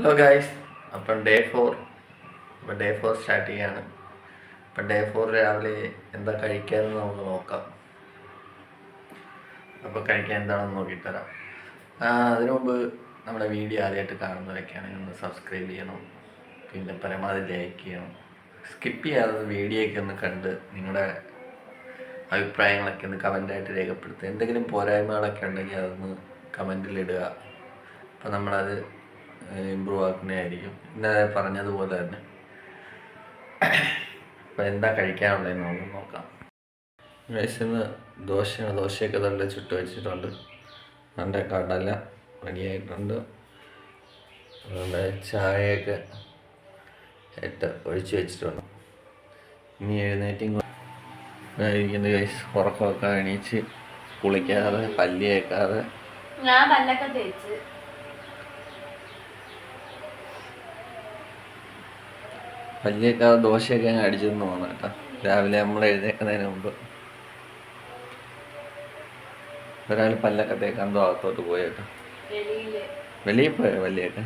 Hello guys അപ്പം day four അപ്പം day four start ചെയ്യാണ്. അപ്പം ഡേ ഫോർ രാവിലെ എന്താ കഴിക്കാമെന്ന് നമുക്ക് നോക്കാം. അപ്പോൾ കഴിക്കാൻ എന്താണെന്ന് നോക്കിത്തരാം അതിനു മുമ്പ് നമ്മുടെ വീഡിയോ ആദ്യമായിട്ട് കാണുന്നവരൊക്കെയാണെങ്കിൽ ഒന്ന് സബ്സ്ക്രൈബ് ചെയ്യണം. പിന്നെ പരമാവധി ലൈക്ക് ചെയ്യണം. സ്കിപ്പ് ചെയ്യാതെ വീഡിയോയൊക്കെ ഒന്ന് കണ്ട് നിങ്ങളുടെ അഭിപ്രായങ്ങളൊക്കെ ഒന്ന് കമന്റായിട്ട് രേഖപ്പെടുത്തുക. എന്തെങ്കിലും പോരായ്മകളൊക്കെ ഉണ്ടെങ്കിൽ അതൊന്ന് കമന്റിലിടുക അപ്പം നമ്മളത് ഇമ്പ്രൂവ് ആക്കുന്നതായിരിക്കും. ഇന്നലെ പറഞ്ഞതുപോലെ തന്നെ. അപ്പം എന്താ കഴിക്കാനുള്ളതെന്ന് നമുക്ക് നോക്കാം. വയസ്സിന്ന് ദോശയാണ് ദോശയൊക്കെ നല്ല ചുട്ട് വെച്ചിട്ടുണ്ട്. നല്ല കടല റെഡിയായിട്ടുണ്ട് അതുകൊണ്ട് ചായയൊക്കെ ഇട്ട് ഒഴിച്ച് വെച്ചിട്ടുണ്ട്. ഇനി എഴുന്നേറ്റും ഇരിക്കുന്നത് കഴിച്ച് ഉറക്കമൊക്കെ എണീച്ച് കുളിക്കാതെ പല്ലി കേൾക്കാതെ ഞാൻ പല്ലൊക്കെ തേച്ച്. പല്ലിയൊക്കെ ദോശയൊക്കെ അങ്ങ് അടിച്ചെന്ന് തോന്നുന്നു കേട്ടോ. രാവിലെ നമ്മൾ എഴുന്നേക്കുന്നതിന് മുമ്പ്. ഒരാൾ പല്ലൊക്കെ തേക്കാൻ ഭാഗത്തോട്ട് പോയി കേട്ടോ. വെളിയിൽ പോയോ പല്ലിയൊക്കെ?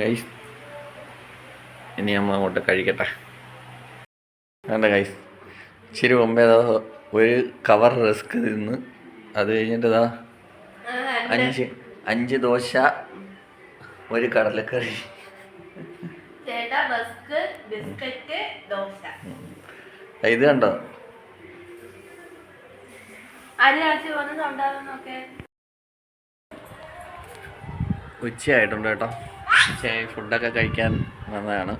ഗൈസ് ഇനി നമ്മൾ അങ്ങോട്ട് കഴിക്കട്ടെ. വേണ്ട ഗൈസ് ഇച്ചിരി മുമ്പേ അതാ ഒരു കവർ റിസ്ക് തിന്ന് അത് കഴിഞ്ഞിട്ട് ഇതാ അഞ്ച് അഞ്ച് ദോശ ഒരു കടലക്കറി. ഇത് കണ്ടോ? ഉച്ചയായിട്ടുണ്ട് കേട്ടോ. ഉച്ചയായി ഫുഡൊക്കെ കഴിക്കാൻ വന്നതാണ്.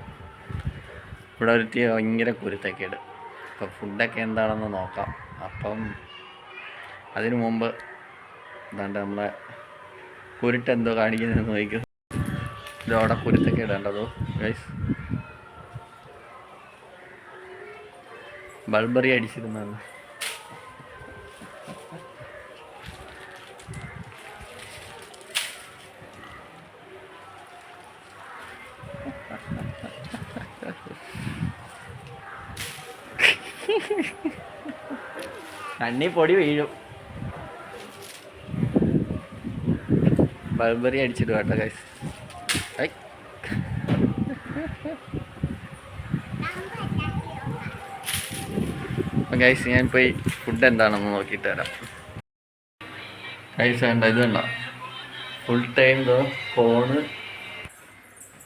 ഇവിടെ ഒരുത്തി ഭയങ്കര കുരുത്തക്കേട്. അപ്പം ഫുഡൊക്കെ എന്താണെന്ന് നോക്കാം. അപ്പം അതിനു മുമ്പ് എന്താണ്ട് നമ്മളെ കുരുട്ടെന്തോ കാണിക്കുന്നതെന്ന് നോക്കും ഇതവിടെ കുരുത്തൊക്കെ ഇടേണ്ടതോ ഗൈസ് ബൾബറി അടിച്ചിരുന്നാണ് കണ്ണി പൊടി വീഴും. ബൾബറി അടിച്ചിട്ട് കേട്ടോ ഗൈസ് ഗൈസ് ഞാൻ പോയി ഫുഡ് എന്താണെന്ന് നോക്കിയിട്ട് വരാം. ഗൈസ് വേണ്ട ഇത് വേണ്ട. ഫുൾ ടൈം ദോ ഫോണ്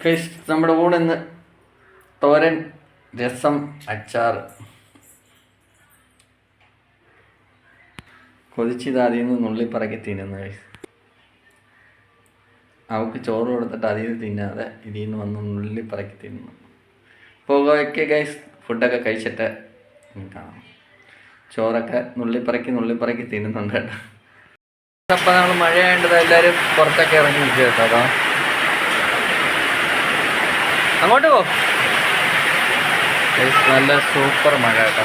ഗൈസ് നമ്മുടെ കൂടെ ഇന്ന് തോരൻ രസം അച്ചാർ കൊതിച്ചിതാദ്യം നുള്ളിപ്പറക്കി തിന്നുന്നു ഗൈസ് അവൾക്ക് ചോറ് കൊടുത്തിട്ട് അതിൽ തിന്നാതെ ഇതിൽ നിന്ന് വന്ന് നുള്ളിപ്പറക്കി തിന്നുന്നു അപ്പോൾ ഓക്കെ ഗൈസ് ഫുഡൊക്കെ കഴിച്ചിട്ട് കാണാം. ചോറൊക്കെ നുള്ളിപ്പറക്കി നുള്ളിപ്പറക്കി തിന്നുന്നുണ്ട് കേട്ടോ. അപ്പം നമ്മൾ മഴയായത് എല്ലാവരും പുറത്തൊക്കെ ഇറങ്ങി നിൽക്കുക കേട്ടോ. അതോ. അങ്ങോട്ട് പോ. നല്ല സൂപ്പർ മഴ കേട്ടോ.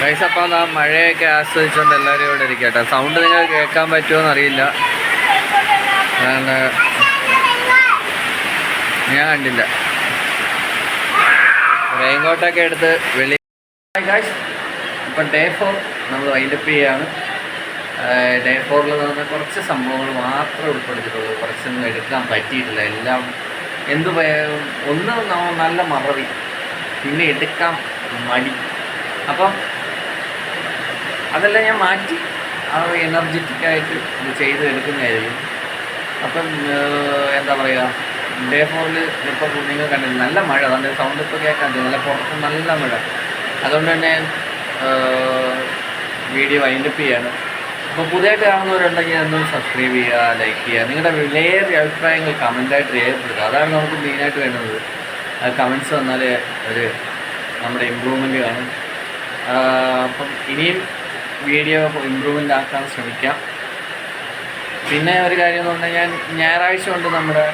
ഗൈസ് അപ്പം ആ മഴയൊക്കെ ആസ്വദിച്ചുകൊണ്ട് എല്ലാവരും ഇവിടെ ഇരിക്കട്ടെ. സൗണ്ട് നിങ്ങൾ കേൾക്കാൻ പറ്റുമോ ഞാൻ ഞാൻ കണ്ടില്ല. റെയിൻകോട്ടൊക്കെ എടുത്ത് വെളി ഗൈസ് ഇപ്പം ഡേ ഫോർ നമ്മൾ വൈൻഡപ്പ് ചെയ്യാണ്. ഡേ ഫോറിൽ നടന്ന കുറച്ച് സംഭവങ്ങൾ മാത്രമേ ഉൾപ്പെടുത്തിയിട്ടുള്ളൂ. കുറച്ചൊന്നും എടുക്കാൻ പറ്റിയിട്ടില്ല. എല്ലാം എന്ത് ഒന്ന് നല്ല മറവി. പിന്നെ എടുക്കാം മടി. അപ്പം അതെല്ലാം ഞാൻ മാറ്റി ആ എനർജറ്റിക് ആയിട്ട് ഇത് ചെയ്ത് എടുക്കുന്നതായിരിക്കും അപ്പം എന്താ പറയുക ഡേ ഫോറിൽ ഇപ്പോൾ നിങ്ങൾ കണ്ടില്ല നല്ല മഴ അതുകൊണ്ട് സൗണ്ട് ഇപ്പോൾ കേൾക്കാൻ നല്ല പുറത്ത് നല്ല മഴ. അതുകൊണ്ട് തന്നെ വീഡിയോ വൈൻഡപ്പ് ചെയ്യാണ്. അപ്പോൾ പുതിയതായിട്ട് കാണുന്നവരുണ്ടെങ്കിൽ ഒന്ന് സബ്സ്ക്രൈബ് ചെയ്യുക ലൈക്ക് ചെയ്യുക. നിങ്ങളുടെ വിലയേറിയ അഭിപ്രായങ്ങൾ കമന്റായിട്ട് രേഖപ്പെടുത്തുക. അതാണ് നമുക്ക് മെയിനായിട്ട് വേണ്ടത്. കമൻസ് വന്നാൽ ഒരു നമ്മുടെ ഇമ്പ്രൂവ്മെന്റ് കാണും. അപ്പം ഇനിയും വീഡിയോ ഇമ്പ്രൂവ്മെന്റ് ആക്കാൻ ശ്രമിക്കാം. പിന്നെ ഒരു കാര്യം എന്ന് പറഞ്ഞാൽ ഞാൻ ഞായറാഴ്ച കൊണ്ട് നമ്മുടെ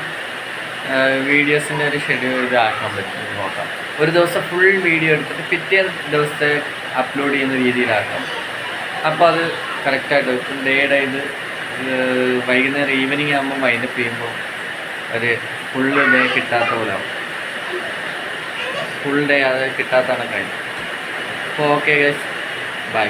വീഡിയോസിന്റെ ഒരു ഷെഡ്യൂൾ ഇതാക്കാൻ പറ്റും. നോക്കാം. ഒരു ദിവസം ഫുൾ വീഡിയോ എടുത്തിട്ട് പിറ്റേ ദിവസത്തെ അപ്ലോഡ് ചെയ്യുന്ന രീതിയിലാക്കാം. അപ്പോൾ അത് കറക്റ്റായിട്ട് ഡേയുടെ ഇത് വൈകുന്നേരം ഈവനിങ് ആകുമ്പോൾ വൈൻഡപ്പ് ചെയ്യുമ്പോൾ ഒരു ഫുൾ ഡേ കിട്ടാത്ത പോലെ ആവും. ഫുൾ ഡേ അത് കിട്ടാത്തതാണ് കഴിഞ്ഞു അപ്പോൾ ഓക്കെ ഗൈസ് ബൈ